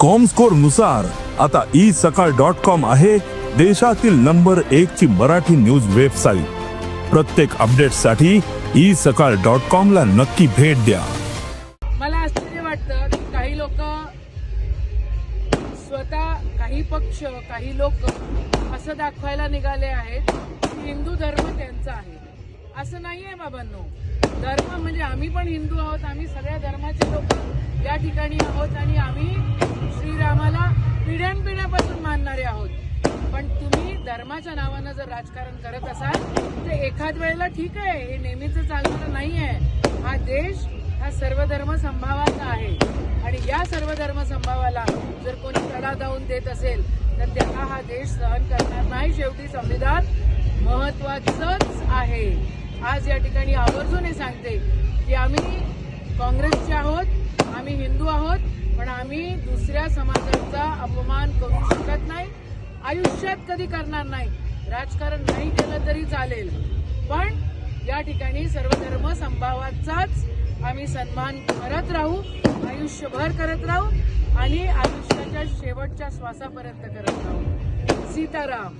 कॉमस्कोरनुसार आता E Sakal dot com आहे देशातील नंबर एक ची मराठी न्यूज वेबसाईट प्रत्येक अपडेटसाठी ई सकाळ डॉट कॉम ला नक्की भेट द्या. मला आश्चर्य वाटतं की काही लोक स्वतः काही पक्ष काही लोक असं दाखवायला निघाले आहेत की हिंदू धर्म त्यांचा आहे. असं नाही आहे बाबांनो. धर्म म्हणजे आम्ही पण हिंदू आहोत आम्ही सगळ्या धर्माचे लोक या ठिकाणी आहोत आणि आम्ही श्रीरामाला पिढ्यानपिढ्यापासून मानणारे आहोत. पण तुम्ही धर्माच्या नावानं जर राजकारण करत असाल तर एखाद वेळेला ठीक आहे हे नेहमीच चालणारं नाही आहे हा देश हा सर्वधर्म संभावाचा आहे. आणि या सर्वधर्म संभावाला जर कोणी तडा जाऊन देत असेल तर त्याला हा देश सहन करणार नाही. शेवटी संविधान महत्वाचंच आहे. आज या ठिकाणी आवर्जून हे सांगते की आम्ही काँग्रेसचे आहोत आम्ही हिंदू आहोत पण आम्ही दुसऱ्या समाजाचा अपमान करू शकत नाही आयुष्यात कधी करणार नाही. राजकारण नाही केलं तरी चालेल. पण या ठिकाणी सर्वधर्म संभावाचाच आम्ही सन्मान करत राहू आयुष्यभर करत राहू आणि आयुष्याच्या शेवटच्या श्वासापर्यंत करत राहू. सीताराम.